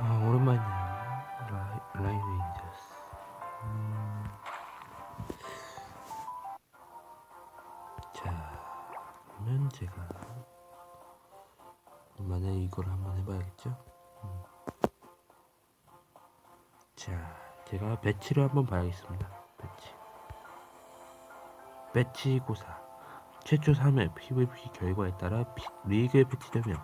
아, 오랜만이네요. 라이, 라이브 인저스. 음. 자, 그러면 제가 만약에 이걸 한번 해봐야겠죠? 음. 자, 제가 배치를 한번 봐야겠습니다. 배치. 배치 고사. 최초 3회 PVP 결과에 따라 피- 리그에 배치되며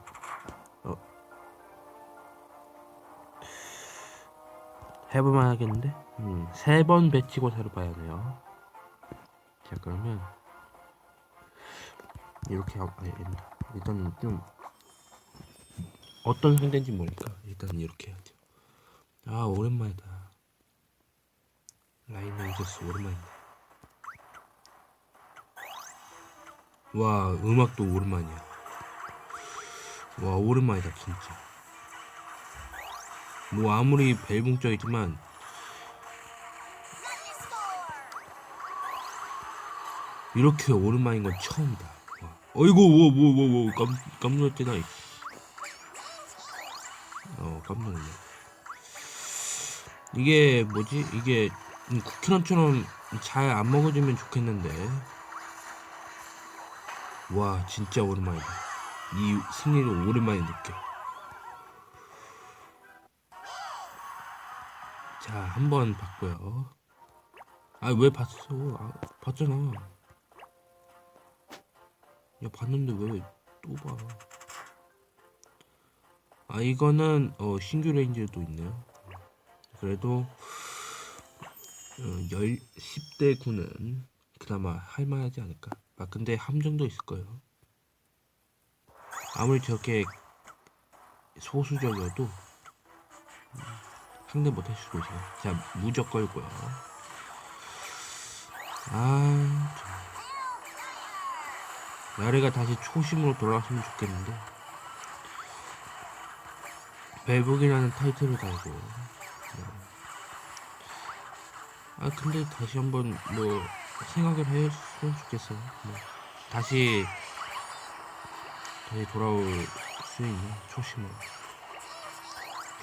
해볼만 하겠는데? 음, 세 번 배치고사를 봐야 돼요. 자, 그러면 이렇게 하고 아니, 아니다. 일단 좀 어떤 상대인지 모르니까 일단 이렇게 해야죠. 아, 오랜만이다. 라인 레이저스 오랜만이다. 와, 음악도 오랜만이야. 와, 오랜만이다, 진짜. 뭐 아무리 벨붕적이지만 이렇게 오랜만인 건 처음이다. 와. 어이구 뭐 뭐 뭐 뭐 깜 깜 놀랐잖아. 이씨. 어 깜짝 놀래. 이게 뭐지? 이게 음, 쿠키런처럼 잘 안 먹어주면 좋겠는데. 와 진짜 오랜만이다. 이 승리를 오랜만에 느껴. 자, 한 번 봤고요. 아, 왜 봤어? 아, 봤잖아. 야, 봤는데 왜 또 봐? 아, 이거는 어, 신규 레인저도 있네요. 그래도 어, 열 10대 9는 그나마 할만하지 않을까. 아, 근데 함정도 있을 거예요. 아무리 저렇게 소수적이어도 상대 못할 수도 있어요. 자, 무적 걸고요. 아, 참. 나래가 다시 초심으로 돌아왔으면 좋겠는데. 벨복이라는 타이틀을 달고. 네. 아, 근데 다시 한번 뭐 생각을 했으면 좋겠어요. 뭐 다시 다시 돌아올 수 있는 초심으로.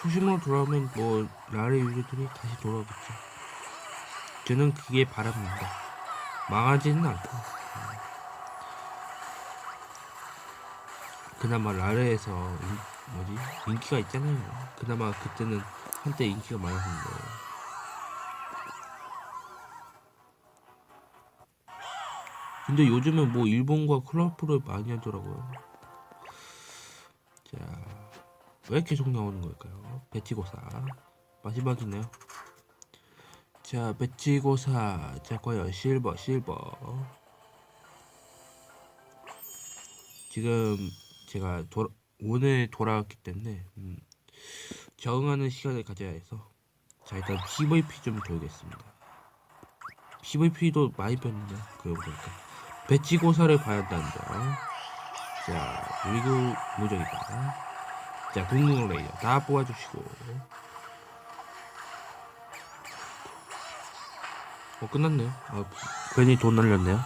초심으로 돌아오면 뭐 라레 유저들이 다시 돌아오겠죠. 저는 그게 바랍니다. 망하지는 않고 그나마 라레에서 인, 뭐지 인기가 있잖아요. 그나마 그때는 한때 인기가 많았는데 근데 요즘은 뭐 일본과 클럽프를 많이 하더라고요. 왜 계속 나오는 걸까요? 배치고사 마지막이네요. 자, 배치고사 자, 과연 실버, 실버. 지금 제가 도, 오늘 돌아왔기 때문에 음, 적응하는 시간을 가져야 해서 자 일단 PVP 좀 돌겠습니다. PVP도 많이 변했네 그러고 보니까 배치고사를 봐야 한다는데 자 그리고 무적이다. 자, 공룡 레이저 다 뽑아주시고. 어, 끝났네요. 아, 괜히 돈 날렸네요.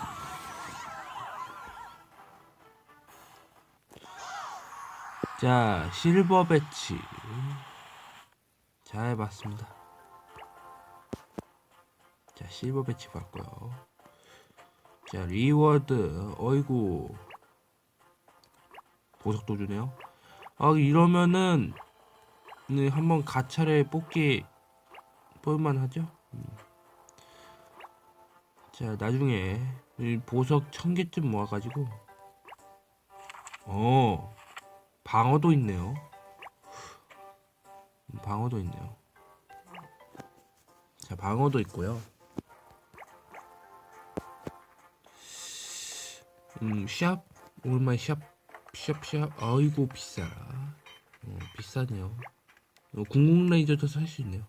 자, 실버 배치. 잘 봤습니다. 자, 실버 배치 봤고요. 자, 리워드. 어이구. 보석도 주네요. 아 이러면은 네, 한번 가차를 뽑기 뽑을만 하죠. 음. 자 나중에 이 보석 천 개쯤 모아가지고 어 방어도 있네요. 음, 방어도 있네요. 자 방어도 있고요. 음 샵 오랜만에 샵 샵샵 아이고 비싸라 어, 비싸네요. 어, 공공 레이저도 살 수 있네요.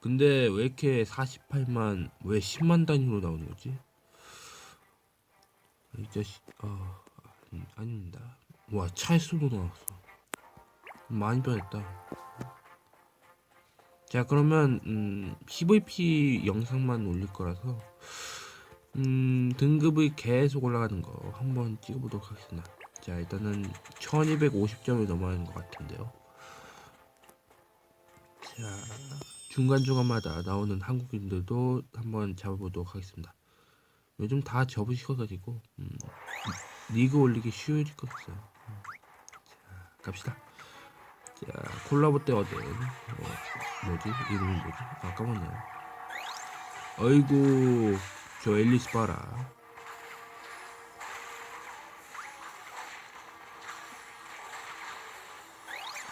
근데 왜 이렇게 48만 왜 10만 단위로 나오는 거지? 이 자식 아 아니, 아닙니다. 와 찰수도 나왔어. 많이 변했다. 자 그러면 음, PVP 영상만 올릴 거라서 음, 등급이 계속 올라가는 거 한번 찍어보도록 하겠습니다. 자, 일단은 1250점을 넘어가는 것 같은데요. 자, 중간중간마다 나오는 한국인들도 한번 잡아보도록 하겠습니다. 요즘 다 접으시거가지고 음, 리그 올리기 쉬울 것 같아요. 음, 자, 갑시다. 자, 콜라보 때 얻은 어, 뭐지? 이름이 뭐지? 아, 까먹네요. 어이구, 저 앨리스 봐라.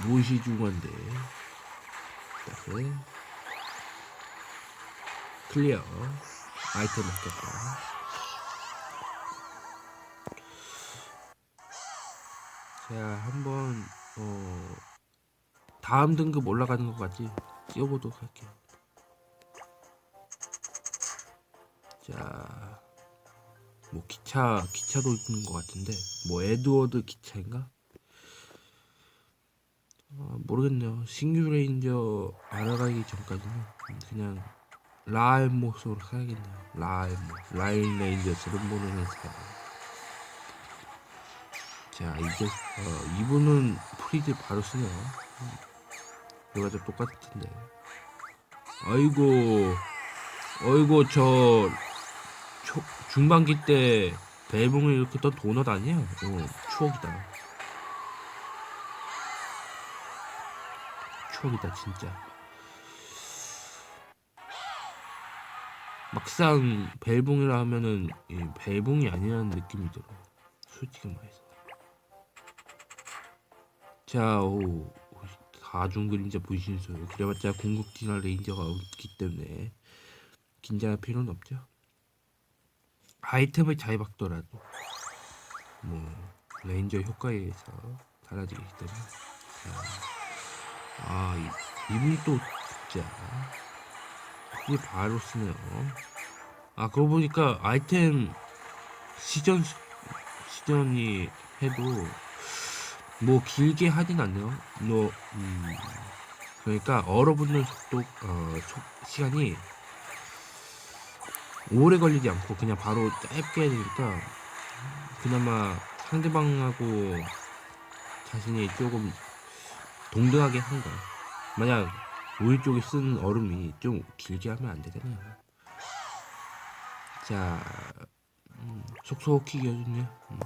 무엇이 중요한데? 네. 클리어. 아이템 맡겼다. 자, 한번 어 다음 등급 올라가는 것 같지? 찍어보도록 할게요. 자, 뭐 기차 기차도 있는 것 같은데, 뭐 에드워드 기차인가? 아, 모르겠네요. 신규 레인저 알아가기 전까지는 그냥 라일모스로 사야겠네요. 라일모, 라일 레인저스를 모르는 사람. 자, 이제 어, 이분은 프리즈 바로 쓰네요. 음, 이거 좀 똑같은데. 아이고, 아이고 저 초, 중반기 때 벨붕을 일으켰던 도넛 아니에요? 어, 추억이다. 추억이다 진짜. 막상 벨붕이라 하면은 이 벨붕이 아니라는 느낌이 들어. 솔직히 말해서. 자, 오, 다중 그림자 분신술. 그래봤자 궁극 디나 레인저가 없기 때문에 긴장할 필요는 없죠. 아이템을 잘 박더라도 뭐 레인저 효과에 의해서 달라지기 때문에. 자, 아, 이, 이분이 또 진짜 이게 바로 쓰네요. 아, 그러고 보니까 아이템 시전 시전이 해도 뭐 길게 하진 않네요. 뭐 음, 그러니까 얼어붙는 속도 어, 속, 시간이 오래 걸리지 않고 그냥 바로 짧게 해야 되니까 그나마 상대방하고 자신이 조금 동등하게 한 거야. 만약 우리 쪽에 쓴 얼음이 좀 길게 하면 안 되잖아요. 자, 음, 속속히 이어주네. 음.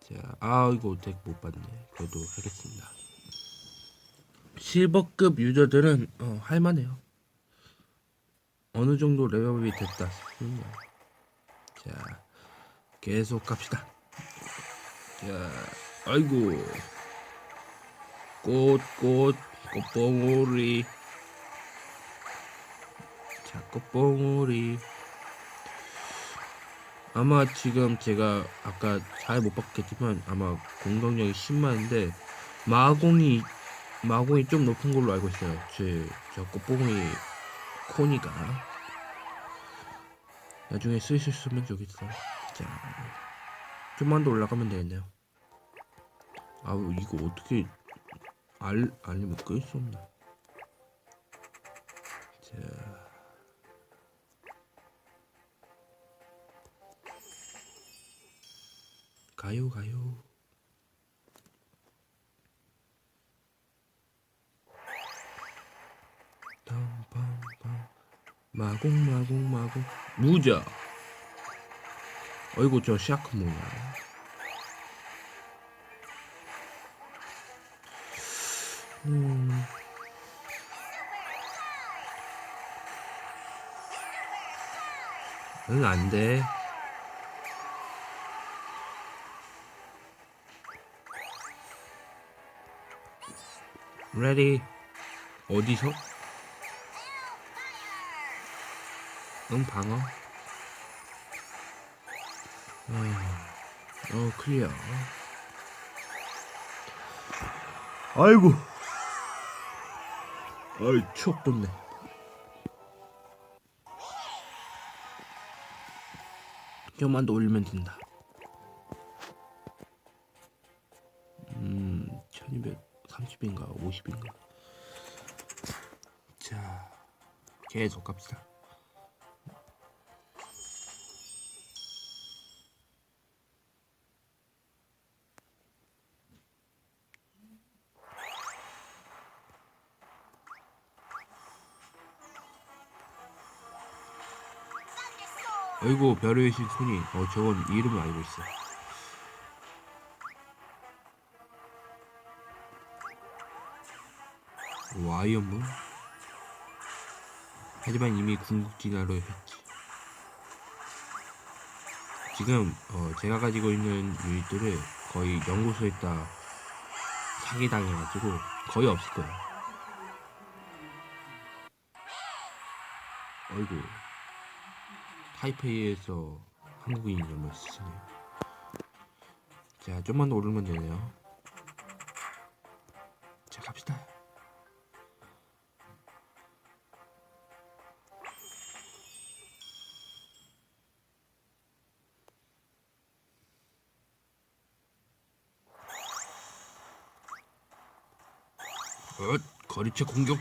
자, 아 이거 덱못 봤네. 그래도 하겠습니다. 실버급 유저들은 어, 할만해요. 어느 정도 레벨업이 됐다 자 계속 갑시다. 자, 아이고 꽃, 꽃, 꽃봉오리. 자, 꽃봉오리. 아마 지금 제가 아까 잘 못 봤겠지만 아마 공격력이 10만인데 마공이 마공이 좀 높은 걸로 알고 있어요. 제, 저 꽃봉오리 코니가 나중에 쓰실 수 있으면 좋겠어. 자, 좀만 더 올라가면 되겠네요. 아우 이거 어떻게 알 알리면 끌수 없나? 자. 가요 가요. 빰빰빰 마공 마공 마공 무자. 어이구 저 샤크 뭐야? 음. 응, 안 돼. 레디. 어디서? 응, 방어. 어, 어 클리어. 아이고. 아이 추억 돋네 좀만 더 올리면 된다 음 1230인가 50인가 자 계속 갑시다 아이고 별의 신 손이. 어 저건 이름을 알고 있어. 와이언문 하지만 이미 궁극 진화로 했지. 지금 어 제가 가지고 있는 유닛들을 거의 연구소에다 사기당해가지고 거의 없을 거예요 어이구 타이페이에서 한국인 이름을 쓰시네요. 자, 좀만 더 오르면 되네요. 자, 갑시다. 어, 거리체 공격.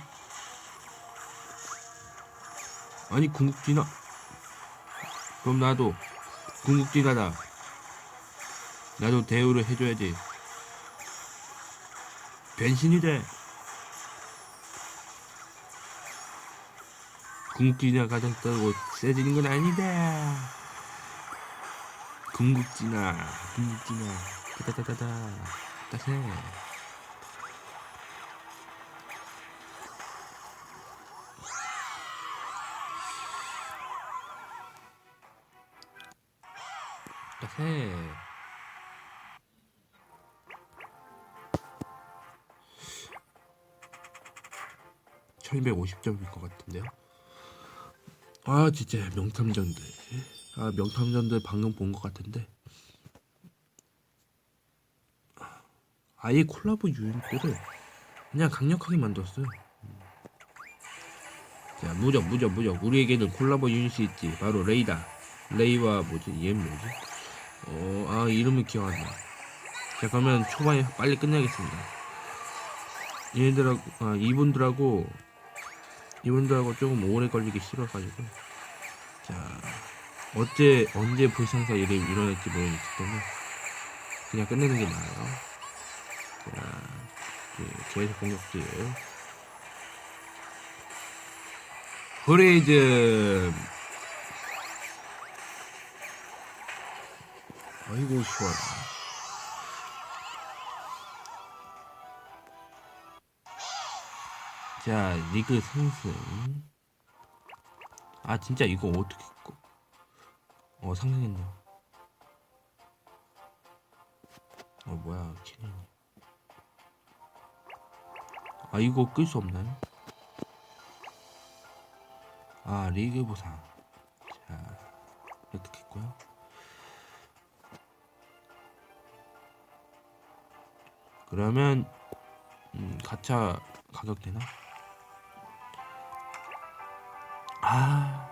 아니 궁극기나 그럼 나도 궁극기가다. 나도 대우를 해줘야지. 변신이 돼. 궁극기나 가졌다고 세지는 건 아니다. 궁극지나 궁극지나. 따다다다다. 따세 1250점일 것 같은데요. 아 진짜 명탐정들. 아 명탐정들 방금 본 것 같은데. 아예 콜라보 유닛들을 그냥 강력하게 만들었어요. 자 무적 무적 무적 우리에게는 콜라보 유닛이 있지 바로 레이다 레이와 뭐지 얘는 뭐지 어아 이름을 기억 안 나. 자 그러면 초반에 빨리 끝내겠습니다. 얘네들하고 아 이분들하고 이분들하고 조금 오래 걸리기 싫어가지고. 자 어째 언제 불상사 일이 일어날지 모르기 때문에 그냥 끝내는 게 나아요. 자 예, 계속 공격질. 브레이즈. 아이고 시원하 자 리그 상승 아 진짜 이거 어떻게 꺼- 어 상승했네요 어 뭐야 키네 아 이거 끌 수 없나요? 아 리그 보상. 자 획득했고요. 그러면 음, 가차 가격 되나? 아.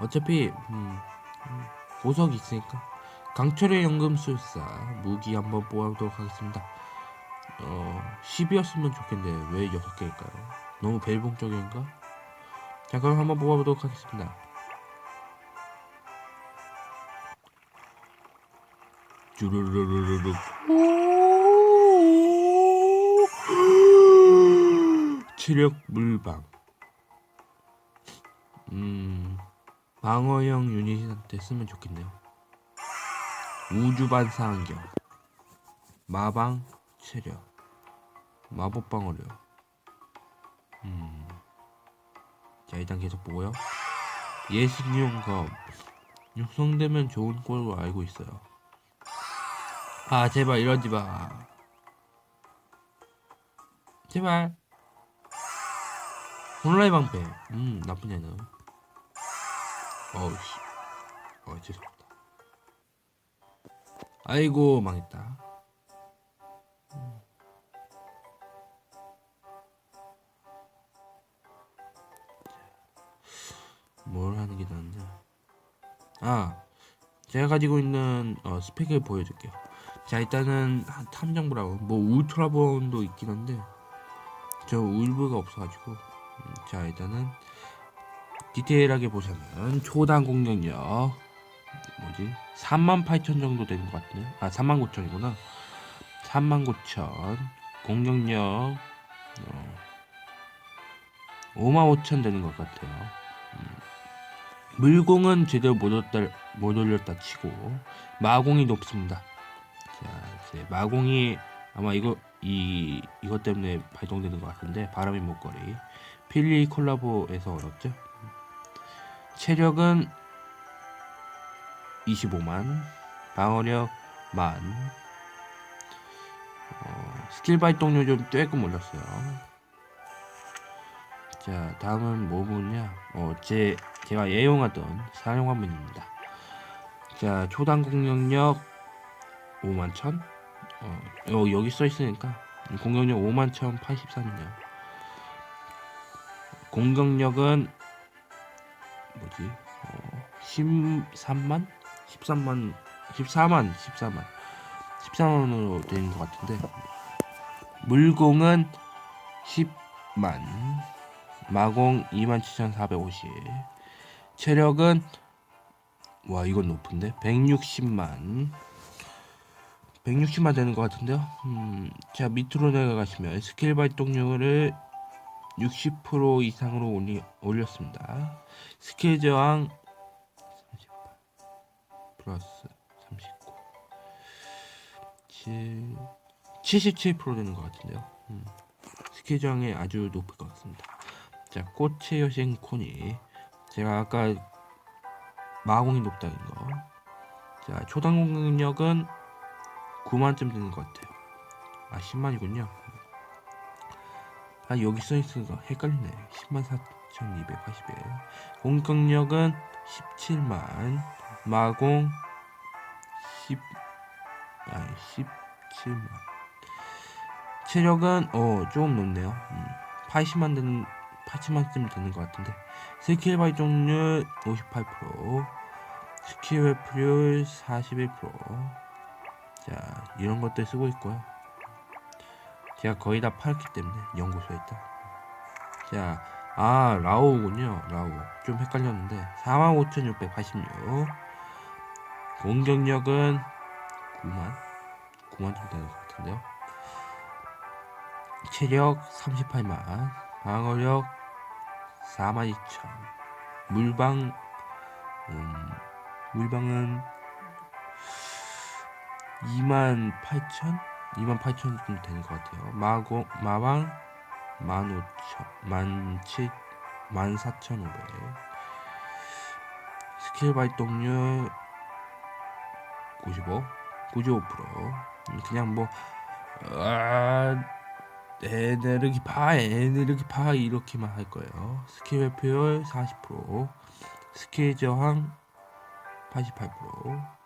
어차피 음, 음, 보석이 있으니까 강철의 연금술사 무기 한번 뽑아보도록 하겠습니다. 어 10이었으면 좋겠는데 왜 6개일까요? 너무 벨봉적인가? 자 그럼 한번 뽑아보도록 하겠습니다. 쭈르르르르르 체력 물방 음 방어형 유닛한테 쓰면 좋겠네요. 우주 반사 안경 마방 체력 마법 방어력. 음 자 일단 계속 보고요. 예식용 검 육성되면 좋은 꼴로 알고 있어요. 아 제발 이러지 마. 제발. 온라인 방패. 음 나쁘지 않아요 어우씨. 어 죄송합니다. 아이고 망했다. 음. 뭘 하는 게 낫냐 아 제가 가지고 있는 어, 스펙을 보여줄게요. 자 일단은 한 탐정 브라운 뭐 울트라본도 있긴 한데 저 울브가 없어가지고. 음, 자 일단은 디테일하게 보자면 초당 공격력 뭐지? 38,000 정도 되는 것 같네. 아 39,000이구나. 39,000 공격력 어, 55,000 되는 것 같아요. 음, 물공은 제대로 못 올렸다, 못 올렸다 치고 마공이 높습니다. 자, 이제 마공이 아마 이거 이 이것 때문에 발동되는 것 같은데 바람의 목걸이. 필리 콜라보에서 얻었죠. 체력은 25만, 방어력 만, 어, 스킬 발동률 좀 조금 올렸어요. 자, 다음은 뭐 보냐? 어, 제 제가 애용하던 사령화면입니다. 자, 초당 공격력 5만 천. 어, 어, 여기 써 있으니까 공격력 5만 천 83이네요. 공격력은 뭐지? 어, 13만? 13만. 14만 14만. 14만으로 되는 것 같은데. 물공은 10만. 마공 27,450 체력은 와 이건 높은데? 160만. 160만 되는 것 같은데요? 음, 자 밑으로 내려가시면 스킬 발동률을 60% 이상으로 올리, 올렸습니다 스킬 저항 38 플러스 39 7, 77% 되는 것 같은데요 음, 스킬 저항이 아주 높을 것 같습니다 자 꽃의 여신 코니 제가 아까 마공이 높다는 거. 자, 초당 공격력은 9만쯤 되는 것 같아요. 아, 10만이군요. 아, 여기 써 있으니까 헷갈리네. 10만 4,281. 공격력은 17만. 마공 10, 아, 17만. 체력은, 어, 조금 높네요. 음, 80만 되는, 80만쯤 되는 것 같은데. 스킬 발동률 58%, 스킬 회피율 41%. 자, 이런 것들 쓰고 있고요. 제가 거의 다 팔았기 때문에 연구소에 있다. 자, 아, 라오군요. 라오. 좀 헷갈렸는데 45,686. 공격력은 9만 9만 좀 되는 것 같은데요. 체력 38만, 방어력 42,000 물방 음, 물방은 28,000 28,000 정도 되는 것 같아요. 마고 마방 15,000 17 14,500 스킬 발동률 95 95% 그냥 뭐 아, 에네르기 파 에네르기 파 이렇게만 할 거예요. 스킬 회피율 40% 스킬 저항 88%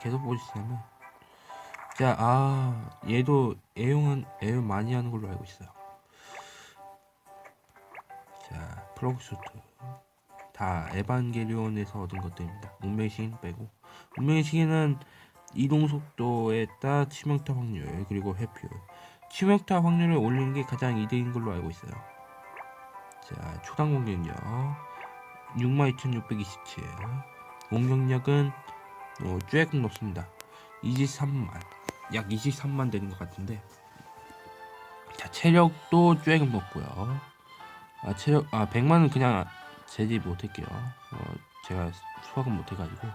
계속 보시자면 자, 아, 얘도 애용은 애용 많이 하는 걸로 알고 있어요. 자, 플러그슈트. 다 에반게리온에서 얻은 것들입니다. 운명의 시인 빼고. 운명의 시인은 이동 속도에 따라 치명타 확률 그리고 회피율. 치명타 확률을 올리는 게 가장 이득인 걸로 알고 있어요. 자 초당 공격력. 62,627 공격력은 어, 조금 높습니다 23만 약 23만 되는 것 같은데 자 체력도 조금 높고요 아 체력 아 100만은 그냥 제지 못할게요 어, 제가 수학은 못해가지고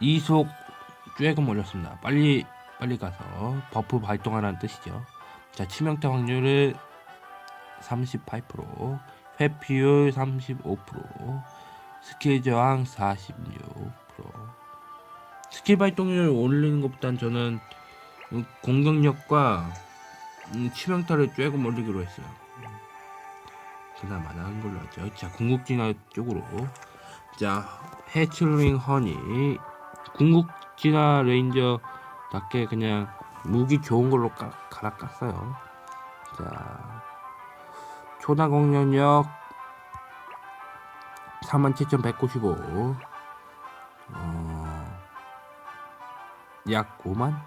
이속 조금 올렸습니다. 빨리 빨리 가서 버프 발동하라는 뜻이죠. 자 치명타 확률을 38%, 회피율 35%, 스킬 저항 46%. 스킬 발동률 올리는 것보단 저는 공격력과 음, 치명타를 조금 올리기로 했어요. 그나마 나은 걸로 하죠. 자 궁극진화 쪽으로 자 해칠링 허니 궁극진화 레인저답게 그냥 무기 좋은 걸로 까, 갈아 깠어요. 자, 초당 공격력 47,195. 어, 약 5만?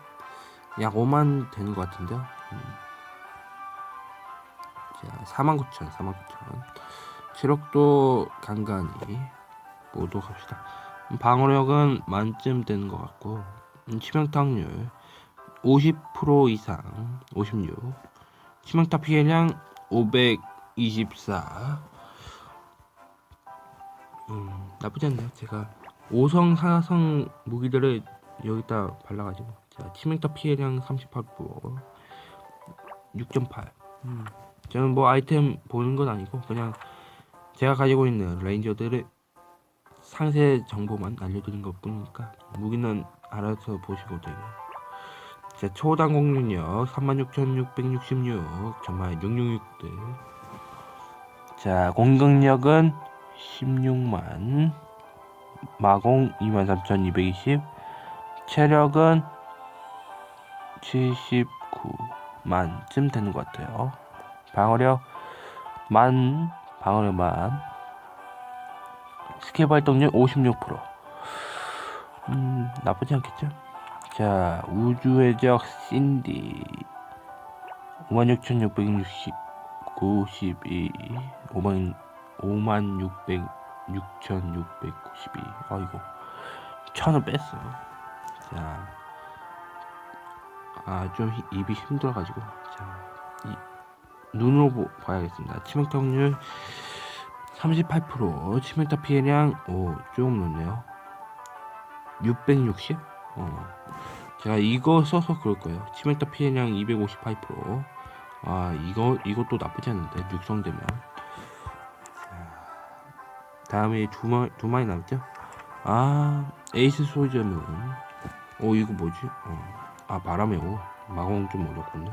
약 5만 되는 것 같은데요. 음. 자, 49,000, 49,000. 체력도 간간히 모두 갑시다. 방어력은 만점 되는 것 같고 음, 치명타률 50% 이상 56 치명타 피해량 524 음, 나쁘지 않네요. 제가 5성, 4성 무기들을 여기다 발라가지고. 자 치명타 피해량 38% 6.8 음, 저는 뭐 아이템 보는 건 아니고 그냥 제가 가지고 있는 레인저들의 상세 정보만 알려드린 것 뿐이니까 무기는 알아서 보시고 되고. 자 초당 공격력 36,666 정말 666들 자 공격력은 16만 마공 23,220 체력은 79만쯤 되는 것 같아요. 방어력 만 방어력 만. 스킬 발동률 56% 음, 나쁘지 않겠죠? 자, 우주의 적 신디 56,660 92 5만 5만 600 6,692 아이고 천을 뺐어 자, 아좀 입이 힘들어가지고 자, 이, 눈으로 보, 봐야겠습니다. 치명타 확률 38% 치명타 피해량 오 조금 높네요. 660? 어. 제가 이거 써서 그럴 거예요. 치명타 피해량 258%아 이거 이것도 나쁘지 않은데 육성되면. 자, 다음에 두, 마, 두 마리 남았죠? 아 에이스 소저문 오 이거 뭐지? 어. 아 바람의 오. 마공 좀 어렵군요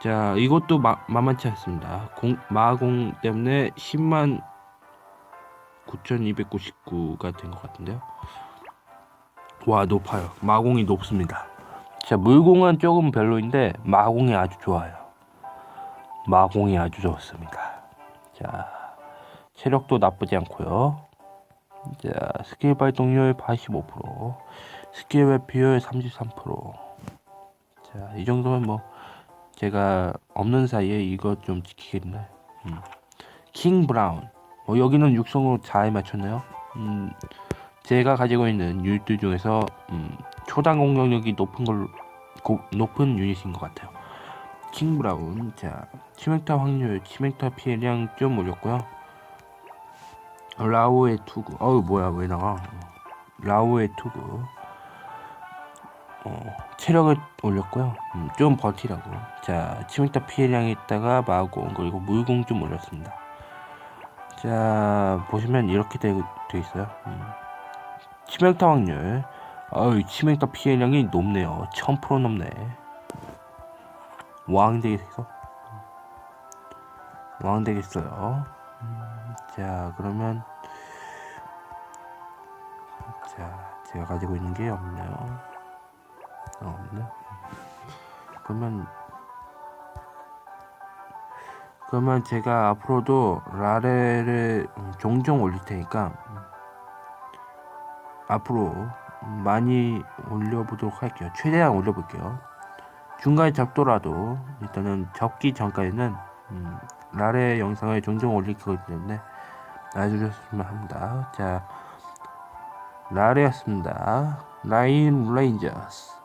자 이것도 마, 만만치 않습니다. 공, 마공 때문에 10만 9299가 된 것 같은데요. 와 높아요. 마공이 높습니다. 자 물공은 조금 별로인데 마공이 아주 좋아요. 마공이 아주 좋습니다. 자 체력도 나쁘지 않고요. 자 스킬 발동률 85% 스킬 회피율 33%자 이 정도면 뭐 제가 없는 사이에 이거 좀 지키겠네. 음. 킹 브라운. 어, 여기는 육성으로 잘 맞췄네요. 음, 제가 가지고 있는 유닛들 중에서 음, 초당 공격력이 높은 걸 고, 높은 유닛인 것 같아요. 킹 브라운. 자, 치명타 확률, 치명타 피해량 좀 올렸고요. 라오의 투구. 어우 뭐야 왜 나가? 라오의 투구. 어, 체력을 올렸고요. 음, 좀 버티라고. 자, 치명타 피해량이 있다가 마공 그리고 물공 좀 올렸습니다. 자, 보시면 이렇게 되, 돼 있어요. 음. 치명타 확률. 어이, 치명타 피해량이 높네요. 1000% 넘네. 왕 되겠어? 왕 되겠어요. 음, 자, 그러면 자, 제가 가지고 있는 게 없네요. 어, 없네. 그러면 그러면 제가 앞으로도 라레를 음, 종종 올릴 테니까 음, 앞으로 많이 올려보도록 할게요. 최대한 올려볼게요. 중간에 접더라도 일단은 접기 전까지는 음, 라레 영상을 종종 올릴 거기 때문에 놔주셨으면 합니다. 자, 라레였습니다. 라인 레인저스.